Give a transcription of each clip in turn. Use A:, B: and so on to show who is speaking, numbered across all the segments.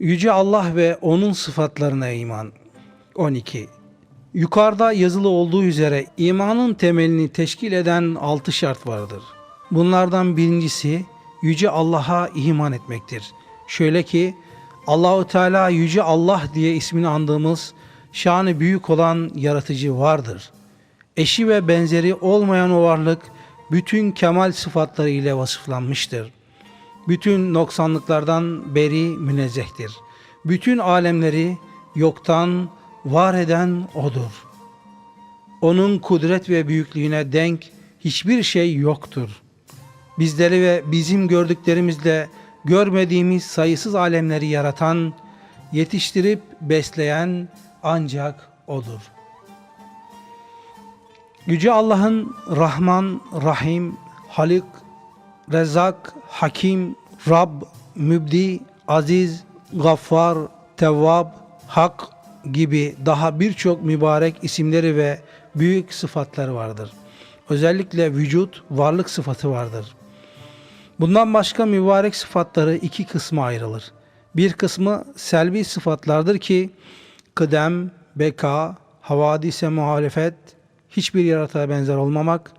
A: Yüce Allah ve O'nun sıfatlarına iman. 12. Yukarıda yazılı olduğu üzere imanın temelini teşkil eden altı şart vardır. Bunlardan birincisi Yüce Allah'a iman etmektir. Şöyle ki Allahu Teala Yüce Allah diye ismini andığımız şanı büyük olan yaratıcı vardır. Eşi ve benzeri olmayan o varlık bütün kemal sıfatları ile vasıflanmıştır bütün noksanlıklardan beri münezzehtir. Bütün alemleri yoktan var eden O'dur. O'nun kudret ve büyüklüğüne denk hiçbir şey yoktur. Bizleri ve bizim gördüklerimizle görmediğimiz sayısız alemleri yaratan, yetiştirip besleyen ancak O'dur. Yüce Allah'ın Rahman, Rahim, Halik, Rezzak, Hakim, Rab, Mübdi, Aziz, Gaffar, Tevvab, Hak gibi daha birçok mübarek isimleri ve büyük sıfatları vardır. Özellikle vücut, varlık sıfatı vardır. Bundan başka mübarek sıfatları iki kısma ayrılır. Bir kısmı selvi sıfatlardır ki kıdem, beka, havadise muhalefet, hiçbir yaratığa benzer olmamak,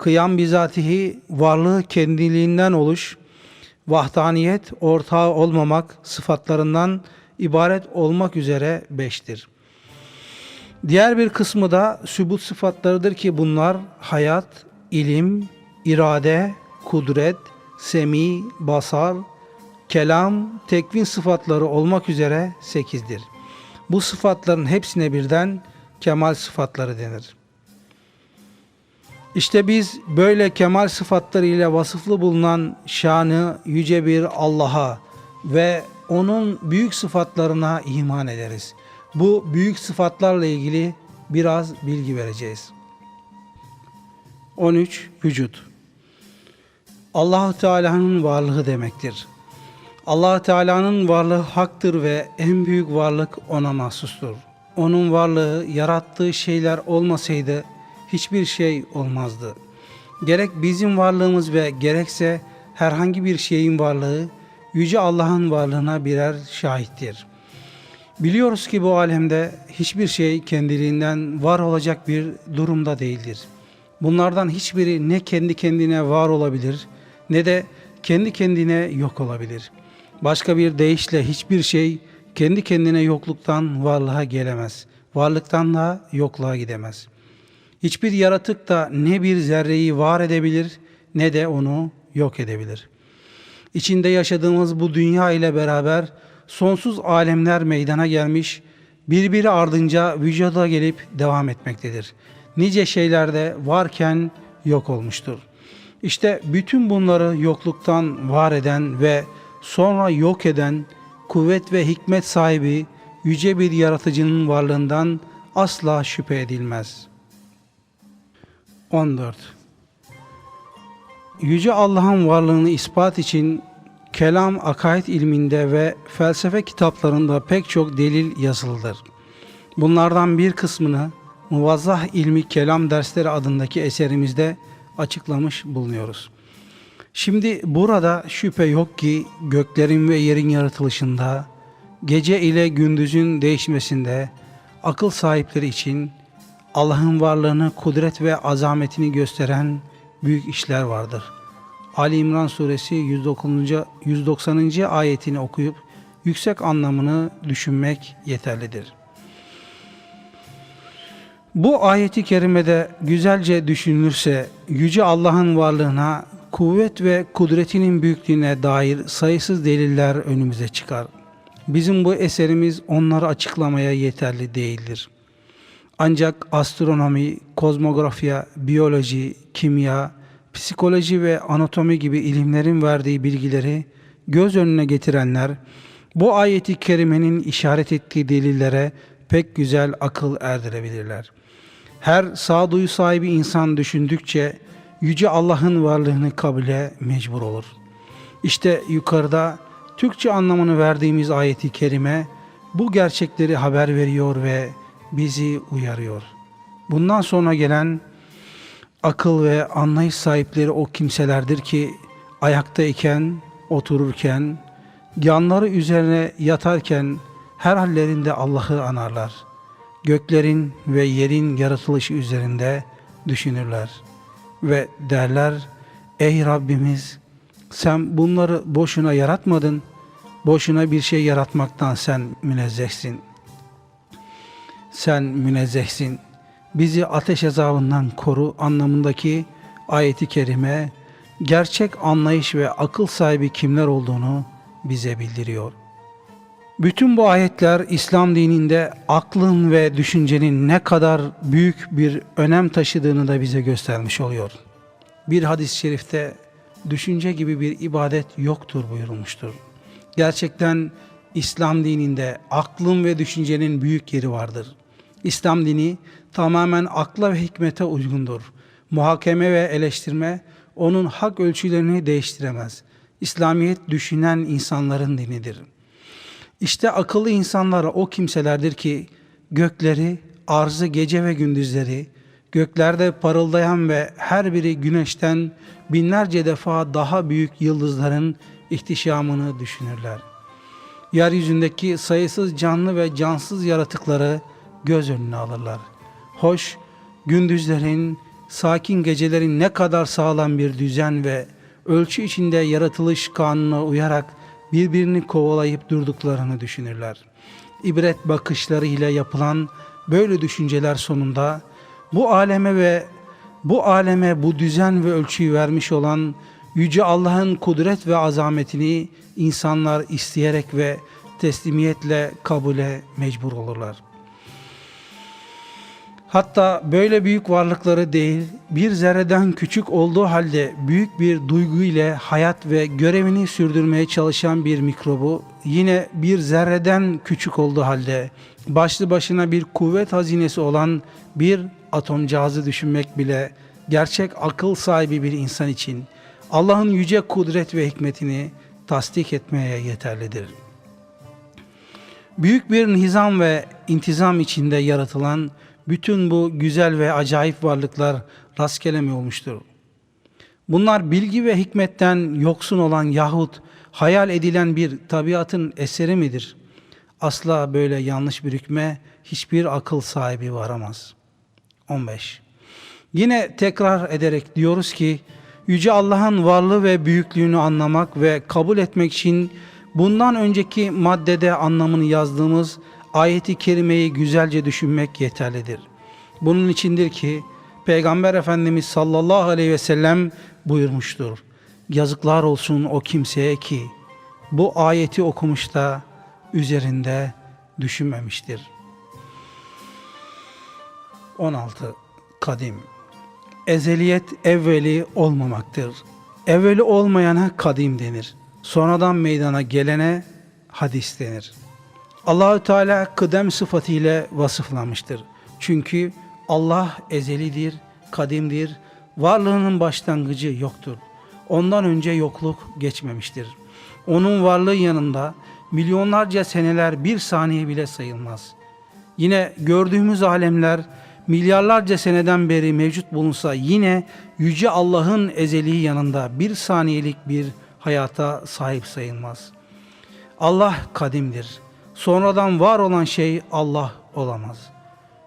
A: kıyam bizatihi varlığı kendiliğinden oluş, vahdaniyet ortağı olmamak sıfatlarından ibaret olmak üzere beştir. Diğer bir kısmı da sübut sıfatlarıdır ki bunlar hayat, ilim, irade, kudret, semi, basar, kelam, tekvin sıfatları olmak üzere sekizdir. Bu sıfatların hepsine birden kemal sıfatları denir. İşte biz böyle kemal sıfatları ile vasıflı bulunan şanı yüce bir Allah'a ve onun büyük sıfatlarına iman ederiz. Bu büyük sıfatlarla ilgili biraz bilgi vereceğiz. 13. Vücut allah Teala'nın varlığı demektir. allah Teala'nın varlığı haktır ve en büyük varlık ona mahsustur. Onun varlığı yarattığı şeyler olmasaydı hiçbir şey olmazdı. Gerek bizim varlığımız ve gerekse herhangi bir şeyin varlığı Yüce Allah'ın varlığına birer şahittir. Biliyoruz ki bu alemde hiçbir şey kendiliğinden var olacak bir durumda değildir. Bunlardan hiçbiri ne kendi kendine var olabilir ne de kendi kendine yok olabilir. Başka bir deyişle hiçbir şey kendi kendine yokluktan varlığa gelemez. Varlıktan da yokluğa gidemez.'' Hiçbir yaratık da ne bir zerreyi var edebilir ne de onu yok edebilir. İçinde yaşadığımız bu dünya ile beraber sonsuz alemler meydana gelmiş, birbiri ardınca vücuda gelip devam etmektedir. Nice şeylerde varken yok olmuştur. İşte bütün bunları yokluktan var eden ve sonra yok eden kuvvet ve hikmet sahibi yüce bir yaratıcının varlığından asla şüphe edilmez.'' 14 Yüce Allah'ın varlığını ispat için kelam akaid ilminde ve felsefe kitaplarında pek çok delil yazılıdır. Bunlardan bir kısmını Muvazzah İlmi Kelam Dersleri adındaki eserimizde açıklamış bulunuyoruz. Şimdi burada şüphe yok ki göklerin ve yerin yaratılışında, gece ile gündüzün değişmesinde akıl sahipleri için Allah'ın varlığını, kudret ve azametini gösteren büyük işler vardır. Ali İmran suresi 190. 190. ayetini okuyup yüksek anlamını düşünmek yeterlidir. Bu ayeti kerimede güzelce düşünülürse Yüce Allah'ın varlığına, kuvvet ve kudretinin büyüklüğüne dair sayısız deliller önümüze çıkar. Bizim bu eserimiz onları açıklamaya yeterli değildir.'' Ancak astronomi, kozmografya, biyoloji, kimya, psikoloji ve anatomi gibi ilimlerin verdiği bilgileri göz önüne getirenler bu ayeti kerimenin işaret ettiği delillere pek güzel akıl erdirebilirler. Her sağduyu sahibi insan düşündükçe yüce Allah'ın varlığını kabule mecbur olur. İşte yukarıda Türkçe anlamını verdiğimiz ayeti kerime bu gerçekleri haber veriyor ve bizi uyarıyor. Bundan sonra gelen akıl ve anlayış sahipleri o kimselerdir ki ayaktayken, otururken, yanları üzerine yatarken her hallerinde Allah'ı anarlar. Göklerin ve yerin yaratılışı üzerinde düşünürler. Ve derler, ey Rabbimiz sen bunları boşuna yaratmadın, boşuna bir şey yaratmaktan sen münezzehsin. Sen münezzehsin. Bizi ateş azabından koru anlamındaki ayeti kerime gerçek anlayış ve akıl sahibi kimler olduğunu bize bildiriyor. Bütün bu ayetler İslam dininde aklın ve düşüncenin ne kadar büyük bir önem taşıdığını da bize göstermiş oluyor. Bir hadis-i şerifte düşünce gibi bir ibadet yoktur buyurulmuştur. Gerçekten İslam dininde aklın ve düşüncenin büyük yeri vardır. İslam dini tamamen akla ve hikmete uygundur. Muhakeme ve eleştirme onun hak ölçülerini değiştiremez. İslamiyet düşünen insanların dinidir. İşte akıllı insanlar o kimselerdir ki gökleri, arzı gece ve gündüzleri, göklerde parıldayan ve her biri güneşten binlerce defa daha büyük yıldızların ihtişamını düşünürler. Yeryüzündeki sayısız canlı ve cansız yaratıkları göz önüne alırlar. Hoş, gündüzlerin, sakin gecelerin ne kadar sağlam bir düzen ve ölçü içinde yaratılış kanununa uyarak birbirini kovalayıp durduklarını düşünürler. İbret bakışları ile yapılan böyle düşünceler sonunda bu aleme ve bu aleme bu düzen ve ölçüyü vermiş olan Yüce Allah'ın kudret ve azametini insanlar isteyerek ve teslimiyetle kabule mecbur olurlar. Hatta böyle büyük varlıkları değil, bir zerreden küçük olduğu halde büyük bir duygu ile hayat ve görevini sürdürmeye çalışan bir mikrobu, yine bir zerreden küçük olduğu halde başlı başına bir kuvvet hazinesi olan bir atomcağızı düşünmek bile gerçek akıl sahibi bir insan için Allah'ın yüce kudret ve hikmetini tasdik etmeye yeterlidir. Büyük bir nizam ve intizam içinde yaratılan bütün bu güzel ve acayip varlıklar rastgele mi olmuştur? Bunlar bilgi ve hikmetten yoksun olan yahut hayal edilen bir tabiatın eseri midir? Asla böyle yanlış bir hükme hiçbir akıl sahibi varamaz. 15. Yine tekrar ederek diyoruz ki Yüce Allah'ın varlığı ve büyüklüğünü anlamak ve kabul etmek için bundan önceki maddede anlamını yazdığımız ayeti kerimeyi güzelce düşünmek yeterlidir. Bunun içindir ki Peygamber Efendimiz sallallahu aleyhi ve sellem buyurmuştur. Yazıklar olsun o kimseye ki bu ayeti okumuş da üzerinde düşünmemiştir. 16. Kadim Ezeliyet evveli olmamaktır. Evveli olmayana kadim denir. Sonradan meydana gelene hadis denir. Allahü Teala kıdem sıfatıyla vasıflanmıştır. Çünkü Allah ezelidir, kadimdir, varlığının başlangıcı yoktur. Ondan önce yokluk geçmemiştir. Onun varlığı yanında milyonlarca seneler bir saniye bile sayılmaz. Yine gördüğümüz alemler milyarlarca seneden beri mevcut bulunsa yine Yüce Allah'ın ezeli yanında bir saniyelik bir hayata sahip sayılmaz. Allah kadimdir. Sonradan var olan şey Allah olamaz.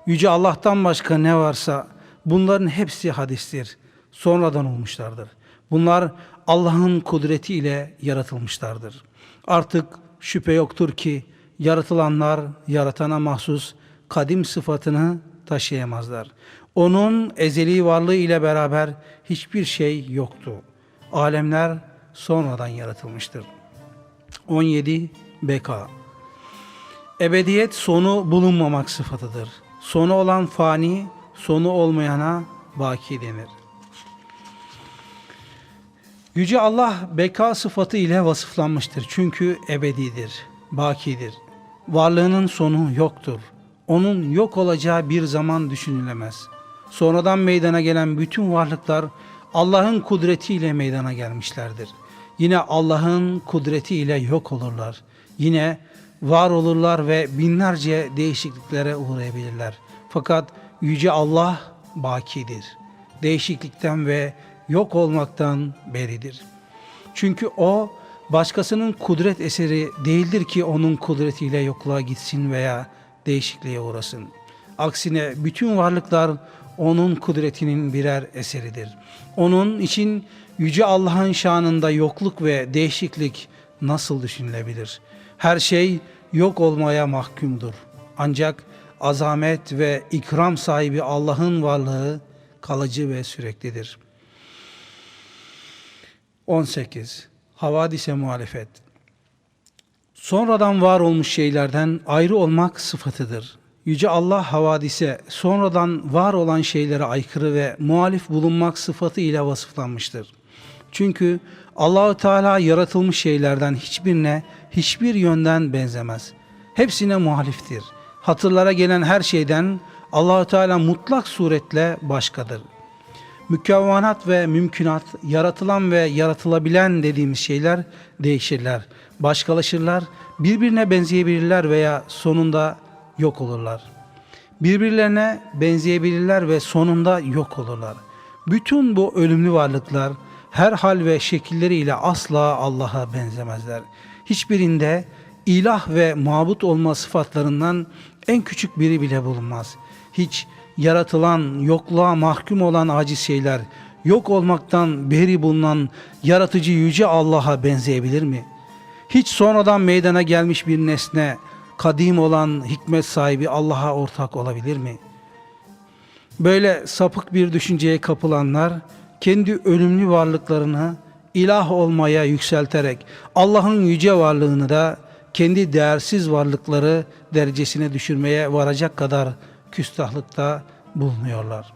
A: Yüce Allah'tan başka ne varsa bunların hepsi hadistir. Sonradan olmuşlardır. Bunlar Allah'ın kudretiyle yaratılmışlardır. Artık şüphe yoktur ki yaratılanlar yaratana mahsus kadim sıfatını taşıyamazlar. Onun ezeli varlığı ile beraber hiçbir şey yoktu. Alemler sonradan yaratılmıştır. 17 Beka Ebediyet sonu bulunmamak sıfatıdır. Sonu olan fani, sonu olmayana baki denir. Yüce Allah beka sıfatı ile vasıflanmıştır. Çünkü ebedidir, bakidir. Varlığının sonu yoktur. Onun yok olacağı bir zaman düşünülemez. Sonradan meydana gelen bütün varlıklar Allah'ın kudretiyle meydana gelmişlerdir. Yine Allah'ın kudretiyle yok olurlar. Yine var olurlar ve binlerce değişikliklere uğrayabilirler. Fakat Yüce Allah bakidir. Değişiklikten ve yok olmaktan beridir. Çünkü O başkasının kudret eseri değildir ki onun kudretiyle yokluğa gitsin veya değişikliğe uğrasın. Aksine bütün varlıklar onun kudretinin birer eseridir. Onun için Yüce Allah'ın şanında yokluk ve değişiklik nasıl düşünülebilir? Her şey yok olmaya mahkumdur. Ancak azamet ve ikram sahibi Allah'ın varlığı kalıcı ve süreklidir. 18. Havadise muhalefet Sonradan var olmuş şeylerden ayrı olmak sıfatıdır. Yüce Allah havadise sonradan var olan şeylere aykırı ve muhalif bulunmak sıfatı ile vasıflanmıştır. Çünkü Allahü Teala yaratılmış şeylerden hiçbirine hiçbir yönden benzemez. Hepsine muhaliftir. Hatırlara gelen her şeyden Allahü Teala mutlak suretle başkadır. Mükevvanat ve mümkünat, yaratılan ve yaratılabilen dediğimiz şeyler değişirler, başkalaşırlar, birbirine benzeyebilirler veya sonunda yok olurlar. Birbirlerine benzeyebilirler ve sonunda yok olurlar. Bütün bu ölümlü varlıklar her hal ve şekilleriyle asla Allah'a benzemezler. Hiçbirinde ilah ve mabut olma sıfatlarından en küçük biri bile bulunmaz. Hiç yaratılan, yokluğa mahkum olan aciz şeyler, yok olmaktan beri bulunan yaratıcı yüce Allah'a benzeyebilir mi? Hiç sonradan meydana gelmiş bir nesne, kadim olan hikmet sahibi Allah'a ortak olabilir mi? Böyle sapık bir düşünceye kapılanlar, kendi ölümlü varlıklarını ilah olmaya yükselterek Allah'ın yüce varlığını da kendi değersiz varlıkları derecesine düşürmeye varacak kadar küstahlıkta bulunuyorlar.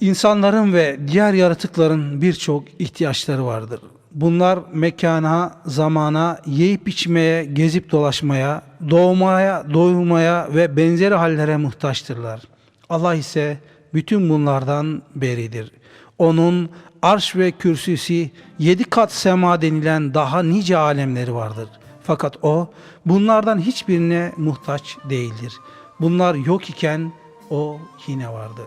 A: İnsanların ve diğer yaratıkların birçok ihtiyaçları vardır. Bunlar mekana, zamana, yiyip içmeye, gezip dolaşmaya, doğmaya, doyurmaya ve benzeri hallere muhtaçtırlar. Allah ise bütün bunlardan beridir. Onun arş ve kürsüsü yedi kat sema denilen daha nice alemleri vardır. Fakat o bunlardan hiçbirine muhtaç değildir. Bunlar yok iken o yine vardır.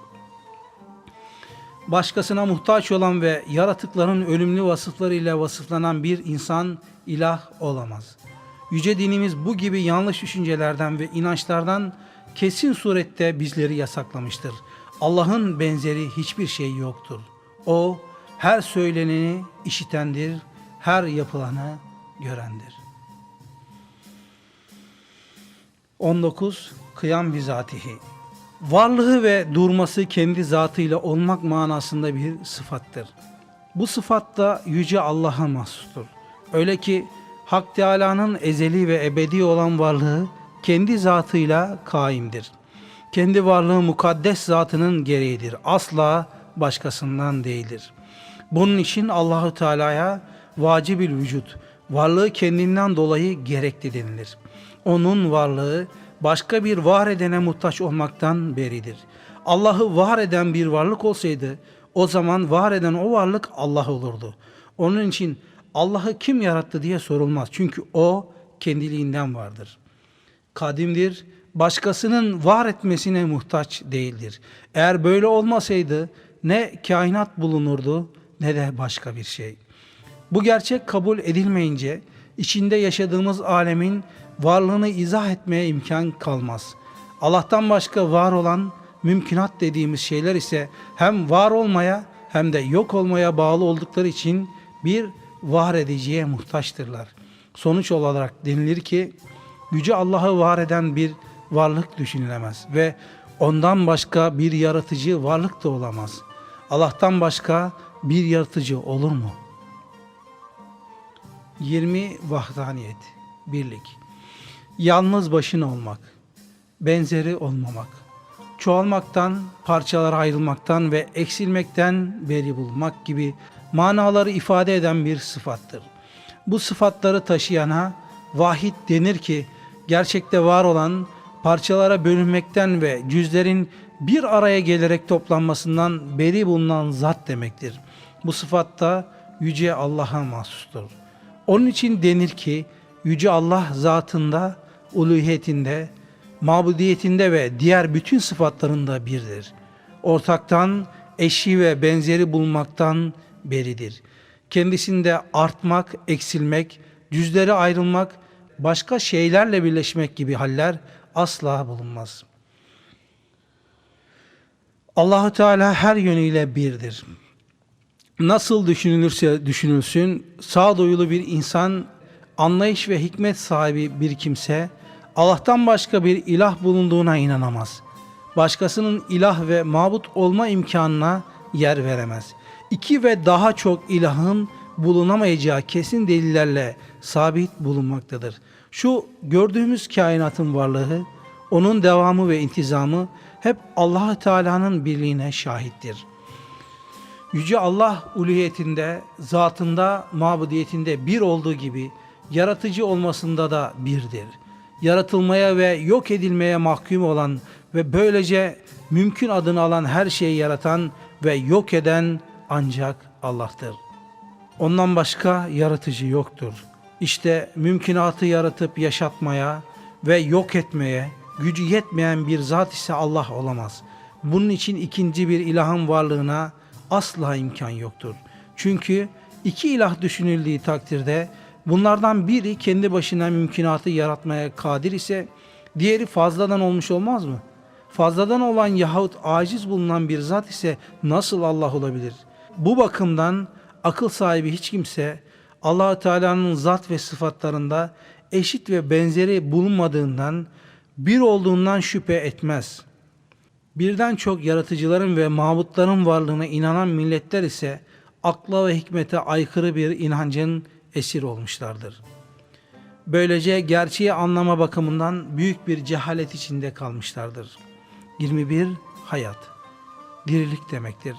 A: Başkasına muhtaç olan ve yaratıkların ölümlü vasıflarıyla vasıflanan bir insan ilah olamaz. Yüce dinimiz bu gibi yanlış düşüncelerden ve inançlardan kesin surette bizleri yasaklamıştır. Allah'ın benzeri hiçbir şey yoktur. O her söyleneni işitendir, her yapılanı görendir. 19. Kıyam bizatihi Varlığı ve durması kendi zatıyla olmak manasında bir sıfattır. Bu sıfat da Yüce Allah'a mahsustur. Öyle ki Hak Teala'nın ezeli ve ebedi olan varlığı kendi zatıyla kaimdir. Kendi varlığı mukaddes zatının gereğidir. Asla başkasından değildir. Bunun için Allahü Teala'ya vacibil vücut, varlığı kendinden dolayı gerekli denilir. Onun varlığı başka bir var edene muhtaç olmaktan beridir. Allah'ı var eden bir varlık olsaydı o zaman var eden o varlık Allah olurdu. Onun için Allah'ı kim yarattı diye sorulmaz. Çünkü o kendiliğinden vardır. Kadimdir, başkasının var etmesine muhtaç değildir. Eğer böyle olmasaydı ne kainat bulunurdu ne de başka bir şey. Bu gerçek kabul edilmeyince içinde yaşadığımız alemin varlığını izah etmeye imkan kalmaz. Allah'tan başka var olan mümkünat dediğimiz şeyler ise hem var olmaya hem de yok olmaya bağlı oldukları için bir var ediciye muhtaçtırlar. Sonuç olarak denilir ki Yüce Allah'ı var eden bir varlık düşünülemez ve ondan başka bir yaratıcı varlık da olamaz. Allah'tan başka bir yaratıcı olur mu? 20 Vahdaniyet Birlik Yalnız başına olmak, benzeri olmamak, çoğalmaktan, parçalara ayrılmaktan ve eksilmekten beri bulmak gibi manaları ifade eden bir sıfattır. Bu sıfatları taşıyana vahid denir ki gerçekte var olan parçalara bölünmekten ve cüzlerin bir araya gelerek toplanmasından beri bulunan zat demektir. Bu sıfatta yüce Allah'a mahsustur. Onun için denir ki yüce Allah zatında, uluhiyetinde, mabudiyetinde ve diğer bütün sıfatlarında birdir. Ortaktan, eşi ve benzeri bulmaktan beridir. Kendisinde artmak, eksilmek, cüzleri ayrılmak, başka şeylerle birleşmek gibi haller asla bulunmaz. Allahu Teala her yönüyle birdir. Nasıl düşünülürse düşünülsün, sağduyulu bir insan, anlayış ve hikmet sahibi bir kimse, Allah'tan başka bir ilah bulunduğuna inanamaz. Başkasının ilah ve mabut olma imkanına yer veremez. İki ve daha çok ilahın bulunamayacağı kesin delillerle sabit bulunmaktadır. Şu gördüğümüz kainatın varlığı, onun devamı ve intizamı hep Allah Teala'nın birliğine şahittir. Yüce Allah uluhiyetinde, zatında, mabudiyetinde bir olduğu gibi yaratıcı olmasında da birdir. Yaratılmaya ve yok edilmeye mahkum olan ve böylece mümkün adını alan her şeyi yaratan ve yok eden ancak Allah'tır. Ondan başka yaratıcı yoktur. İşte mümkünatı yaratıp yaşatmaya ve yok etmeye gücü yetmeyen bir zat ise Allah olamaz. Bunun için ikinci bir ilahın varlığına asla imkan yoktur. Çünkü iki ilah düşünüldüğü takdirde bunlardan biri kendi başına mümkünatı yaratmaya kadir ise diğeri fazladan olmuş olmaz mı? Fazladan olan yahut aciz bulunan bir zat ise nasıl Allah olabilir? Bu bakımdan akıl sahibi hiç kimse allah Teala'nın zat ve sıfatlarında eşit ve benzeri bulunmadığından, bir olduğundan şüphe etmez. Birden çok yaratıcıların ve mabutların varlığına inanan milletler ise akla ve hikmete aykırı bir inancın esir olmuşlardır. Böylece gerçeği anlama bakımından büyük bir cehalet içinde kalmışlardır. 21. Hayat Dirilik demektir.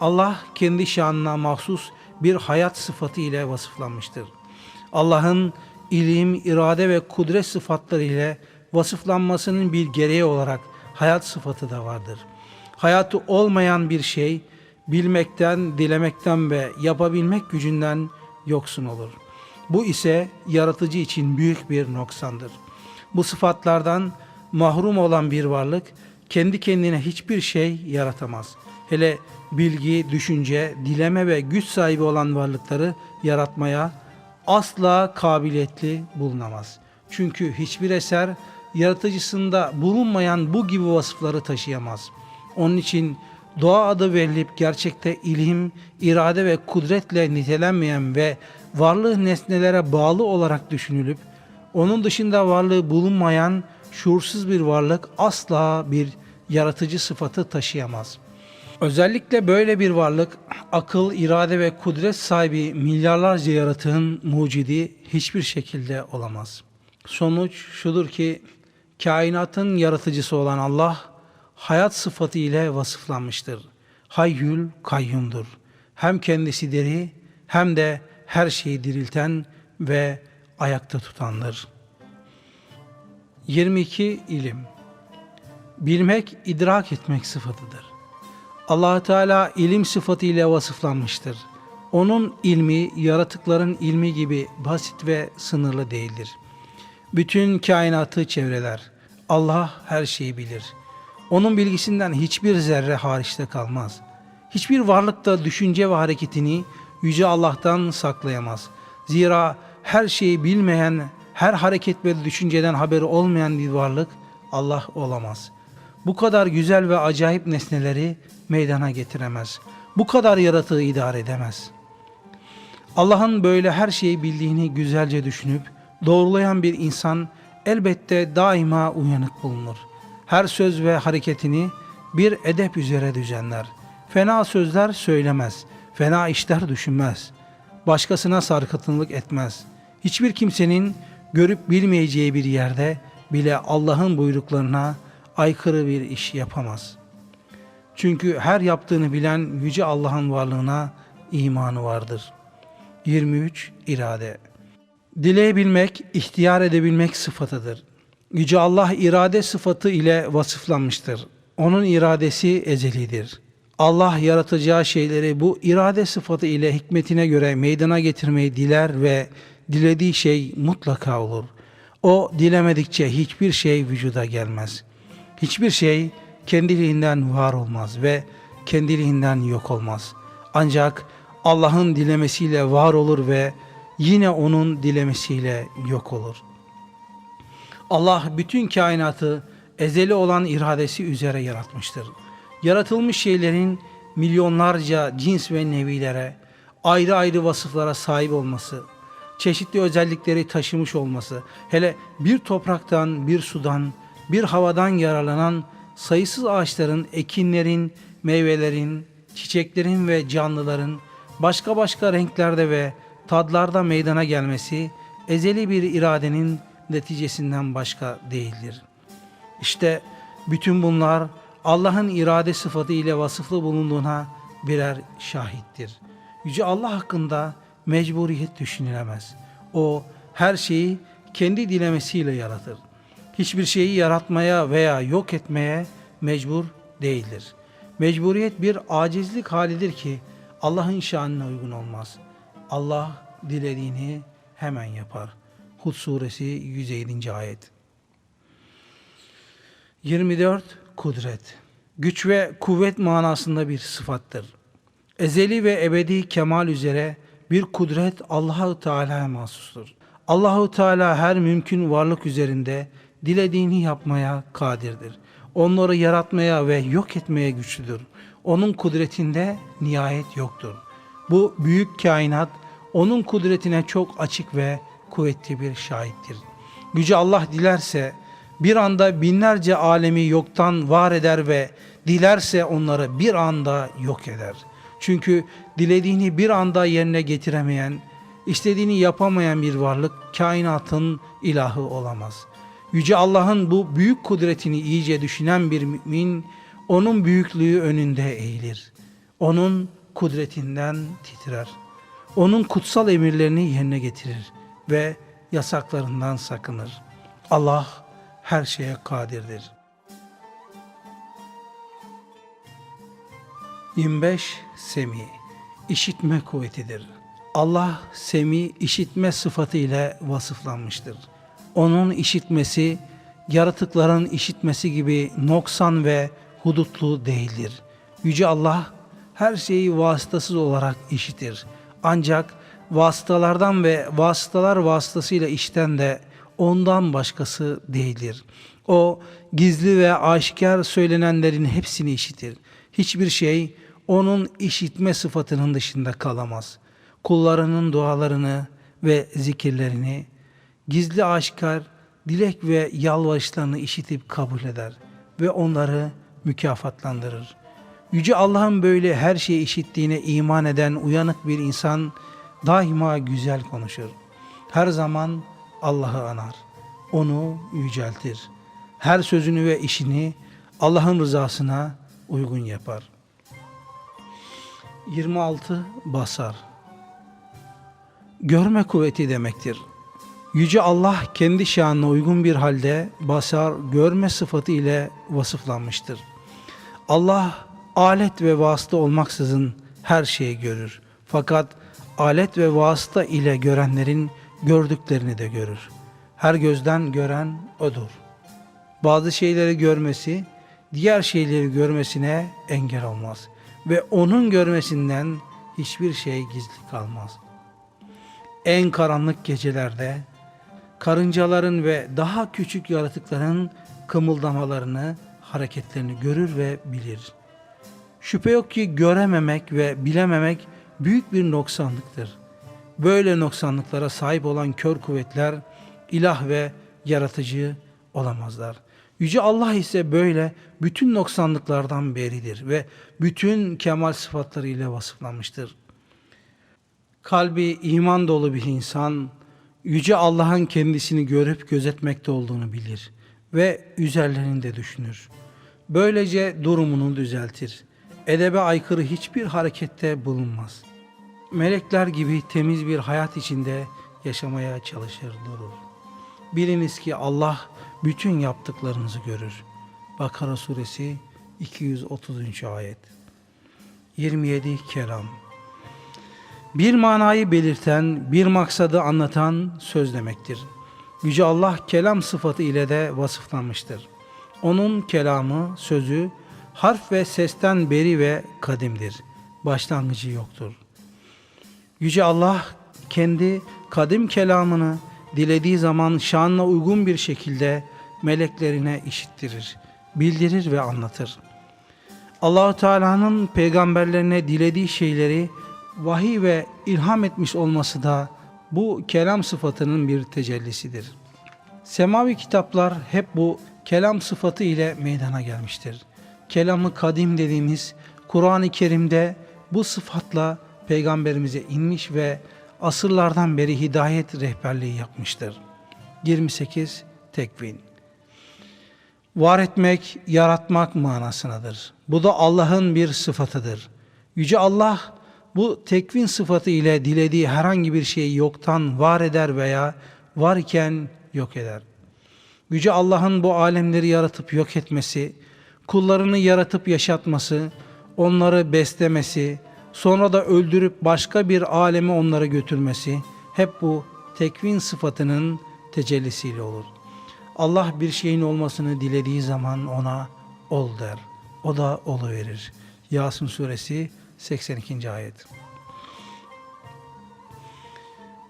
A: Allah kendi şanına mahsus bir hayat sıfatı ile vasıflanmıştır. Allah'ın ilim, irade ve kudret sıfatları ile vasıflanmasının bir gereği olarak hayat sıfatı da vardır. Hayatı olmayan bir şey bilmekten, dilemekten ve yapabilmek gücünden yoksun olur. Bu ise yaratıcı için büyük bir noksandır. Bu sıfatlardan mahrum olan bir varlık kendi kendine hiçbir şey yaratamaz. Hele bilgi, düşünce, dileme ve güç sahibi olan varlıkları yaratmaya asla kabiliyetli bulunamaz. Çünkü hiçbir eser yaratıcısında bulunmayan bu gibi vasıfları taşıyamaz. Onun için doğa adı verilip gerçekte ilim, irade ve kudretle nitelenmeyen ve varlığı nesnelere bağlı olarak düşünülüp onun dışında varlığı bulunmayan şuursuz bir varlık asla bir yaratıcı sıfatı taşıyamaz. Özellikle böyle bir varlık akıl, irade ve kudret sahibi milyarlarca yaratığın mucidi hiçbir şekilde olamaz. Sonuç şudur ki kainatın yaratıcısı olan Allah hayat sıfatı ile vasıflanmıştır. Hayyül kayyumdur. Hem kendisi diri hem de her şeyi dirilten ve ayakta tutandır. 22 ilim Bilmek, idrak etmek sıfatıdır. allah Teala ilim sıfatı ile vasıflanmıştır. Onun ilmi, yaratıkların ilmi gibi basit ve sınırlı değildir. Bütün kainatı çevreler. Allah her şeyi bilir. Onun bilgisinden hiçbir zerre hariçte kalmaz. Hiçbir varlıkta düşünce ve hareketini Yüce Allah'tan saklayamaz. Zira her şeyi bilmeyen, her hareket ve düşünceden haberi olmayan bir varlık Allah olamaz. Bu kadar güzel ve acayip nesneleri meydana getiremez. Bu kadar yaratığı idare edemez. Allah'ın böyle her şeyi bildiğini güzelce düşünüp doğrulayan bir insan elbette daima uyanık bulunur. Her söz ve hareketini bir edep üzere düzenler. Fena sözler söylemez, fena işler düşünmez. Başkasına sarkıtılık etmez. Hiçbir kimsenin görüp bilmeyeceği bir yerde bile Allah'ın buyruklarına aykırı bir iş yapamaz. Çünkü her yaptığını bilen Yüce Allah'ın varlığına imanı vardır. 23 irade Dileyebilmek, ihtiyar edebilmek sıfatıdır. Yüce Allah irade sıfatı ile vasıflanmıştır. Onun iradesi ezelidir. Allah yaratacağı şeyleri bu irade sıfatı ile hikmetine göre meydana getirmeyi diler ve dilediği şey mutlaka olur. O dilemedikçe hiçbir şey vücuda gelmez. Hiçbir şey kendiliğinden var olmaz ve kendiliğinden yok olmaz. Ancak Allah'ın dilemesiyle var olur ve yine onun dilemesiyle yok olur. Allah bütün kainatı ezeli olan iradesi üzere yaratmıştır. Yaratılmış şeylerin milyonlarca cins ve nevilere, ayrı ayrı vasıflara sahip olması, çeşitli özellikleri taşımış olması, hele bir topraktan, bir sudan, bir havadan yararlanan sayısız ağaçların, ekinlerin, meyvelerin, çiçeklerin ve canlıların başka başka renklerde ve tadlarda meydana gelmesi ezeli bir iradenin neticesinden başka değildir. İşte bütün bunlar Allah'ın irade sıfatı ile vasıflı bulunduğuna birer şahittir. Yüce Allah hakkında mecburiyet düşünülemez. O her şeyi kendi dilemesiyle yaratır. Hiçbir şeyi yaratmaya veya yok etmeye mecbur değildir. Mecburiyet bir acizlik halidir ki Allah'ın şanına uygun olmaz. Allah dilediğini hemen yapar. Hud suresi 107. ayet. 24 kudret. Güç ve kuvvet manasında bir sıfattır. Ezeli ve ebedi kemal üzere bir kudret Allahu Teala'ya mahsustur. Allahu Teala her mümkün varlık üzerinde dilediğini yapmaya kadirdir. Onları yaratmaya ve yok etmeye güçlüdür. Onun kudretinde nihayet yoktur. Bu büyük kainat onun kudretine çok açık ve kuvvetli bir şahittir. Yüce Allah dilerse bir anda binlerce alemi yoktan var eder ve dilerse onları bir anda yok eder. Çünkü dilediğini bir anda yerine getiremeyen, istediğini yapamayan bir varlık kainatın ilahı olamaz. Yüce Allah'ın bu büyük kudretini iyice düşünen bir mümin, onun büyüklüğü önünde eğilir. Onun kudretinden titrer. Onun kutsal emirlerini yerine getirir ve yasaklarından sakınır. Allah her şeye kadirdir. 25 Semi işitme kuvvetidir. Allah semi işitme sıfatı ile vasıflanmıştır. Onun işitmesi yaratıkların işitmesi gibi noksan ve hudutlu değildir. Yüce Allah her şeyi vasıtasız olarak işitir. Ancak vasıtalardan ve vasıtalar vasıtasıyla işten de ondan başkası değildir. O gizli ve aşikar söylenenlerin hepsini işitir. Hiçbir şey onun işitme sıfatının dışında kalamaz. Kullarının dualarını ve zikirlerini gizli aşikar dilek ve yalvarışlarını işitip kabul eder ve onları mükafatlandırır. Yüce Allah'ın böyle her şeyi işittiğine iman eden uyanık bir insan daima güzel konuşur. Her zaman Allah'ı anar. Onu yüceltir. Her sözünü ve işini Allah'ın rızasına uygun yapar. 26 basar. Görme kuvveti demektir. Yüce Allah kendi şanına uygun bir halde basar, görme sıfatı ile vasıflanmıştır. Allah alet ve vasıta olmaksızın her şeyi görür. Fakat alet ve vasıta ile görenlerin gördüklerini de görür. Her gözden gören odur. Bazı şeyleri görmesi, diğer şeyleri görmesine engel olmaz ve onun görmesinden hiçbir şey gizli kalmaz. En karanlık gecelerde karıncaların ve daha küçük yaratıkların kımıldamalarını, hareketlerini görür ve bilir. Şüphe yok ki görememek ve bilememek büyük bir noksanlıktır. Böyle noksanlıklara sahip olan kör kuvvetler ilah ve yaratıcı olamazlar. Yüce Allah ise böyle bütün noksanlıklardan beridir ve bütün kemal sıfatlarıyla vasıflanmıştır. Kalbi iman dolu bir insan Yüce Allah'ın kendisini görüp gözetmekte olduğunu bilir ve üzerlerinde düşünür. Böylece durumunu düzeltir. Edebe aykırı hiçbir harekette bulunmaz. Melekler gibi temiz bir hayat içinde yaşamaya çalışır durur. Biliniz ki Allah bütün yaptıklarınızı görür. Bakara suresi 230. ayet. 27 kelam. Bir manayı belirten, bir maksadı anlatan söz demektir. Yüce Allah kelam sıfatı ile de vasıflanmıştır. Onun kelamı, sözü, harf ve sesten beri ve kadimdir. Başlangıcı yoktur. Yüce Allah kendi kadim kelamını dilediği zaman şanına uygun bir şekilde meleklerine işittirir, bildirir ve anlatır. Allahu Teala'nın peygamberlerine dilediği şeyleri vahiy ve ilham etmiş olması da bu kelam sıfatının bir tecellisidir. Semavi kitaplar hep bu kelam sıfatı ile meydana gelmiştir. Kelamı kadim dediğimiz Kur'an-ı Kerim'de bu sıfatla peygamberimize inmiş ve asırlardan beri hidayet rehberliği yapmıştır. 28 Tekvin Var etmek, yaratmak manasındadır. Bu da Allah'ın bir sıfatıdır. Yüce Allah bu tekvin sıfatı ile dilediği herhangi bir şeyi yoktan var eder veya var iken yok eder. Yüce Allah'ın bu alemleri yaratıp yok etmesi, kullarını yaratıp yaşatması, onları beslemesi, sonra da öldürüp başka bir aleme onları götürmesi hep bu tekvin sıfatının tecellisiyle olur. Allah bir şeyin olmasını dilediği zaman ona ol der. O da oluverir. Yasin suresi 82. ayet.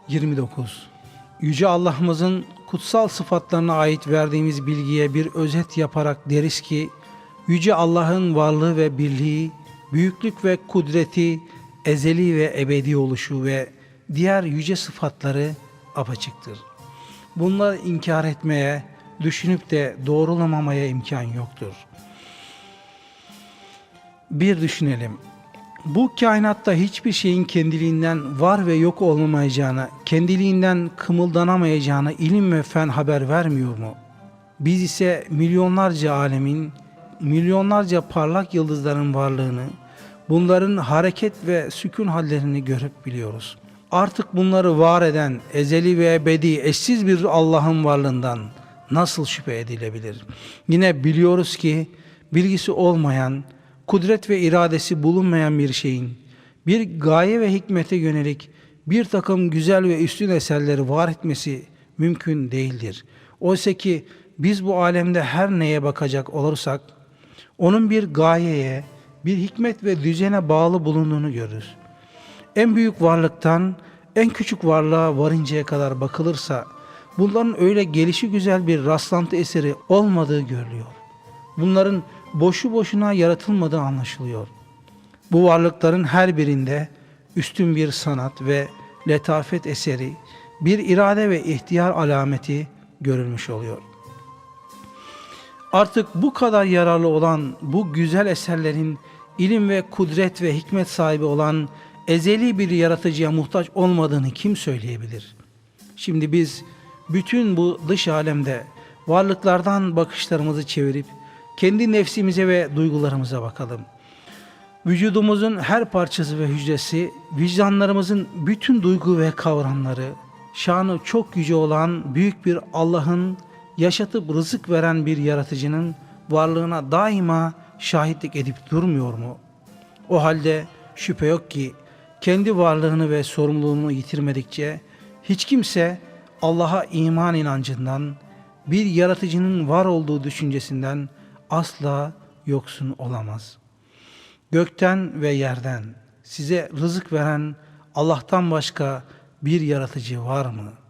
A: 29. Yüce Allah'ımızın kutsal sıfatlarına ait verdiğimiz bilgiye bir özet yaparak deriz ki Yüce Allah'ın varlığı ve birliği, büyüklük ve kudreti, ezeli ve ebedi oluşu ve diğer yüce sıfatları apaçıktır. Bunları inkar etmeye, düşünüp de doğrulamamaya imkan yoktur. Bir düşünelim. Bu kainatta hiçbir şeyin kendiliğinden var ve yok olmamayacağını, kendiliğinden kımıldanamayacağını ilim ve fen haber vermiyor mu? Biz ise milyonlarca alemin, milyonlarca parlak yıldızların varlığını, bunların hareket ve sükun hallerini görüp biliyoruz. Artık bunları var eden ezeli ve ebedi eşsiz bir Allah'ın varlığından nasıl şüphe edilebilir? Yine biliyoruz ki bilgisi olmayan, kudret ve iradesi bulunmayan bir şeyin bir gaye ve hikmete yönelik bir takım güzel ve üstün eserleri var etmesi mümkün değildir. Oysa ki biz bu alemde her neye bakacak olursak onun bir gayeye, bir hikmet ve düzene bağlı bulunduğunu görürüz. En büyük varlıktan en küçük varlığa varıncaya kadar bakılırsa bunların öyle gelişi güzel bir rastlantı eseri olmadığı görülüyor. Bunların boşu boşuna yaratılmadığı anlaşılıyor. Bu varlıkların her birinde üstün bir sanat ve letafet eseri, bir irade ve ihtiyar alameti görülmüş oluyor. Artık bu kadar yararlı olan bu güzel eserlerin ilim ve kudret ve hikmet sahibi olan ezeli bir yaratıcıya muhtaç olmadığını kim söyleyebilir? Şimdi biz bütün bu dış alemde varlıklardan bakışlarımızı çevirip kendi nefsimize ve duygularımıza bakalım. Vücudumuzun her parçası ve hücresi, vicdanlarımızın bütün duygu ve kavramları, şanı çok yüce olan büyük bir Allah'ın yaşatıp rızık veren bir yaratıcının varlığına daima şahitlik edip durmuyor mu? O halde şüphe yok ki kendi varlığını ve sorumluluğunu yitirmedikçe hiç kimse Allah'a iman inancından, bir yaratıcının var olduğu düşüncesinden asla yoksun olamaz. Gökten ve yerden size rızık veren Allah'tan başka bir yaratıcı var mı?''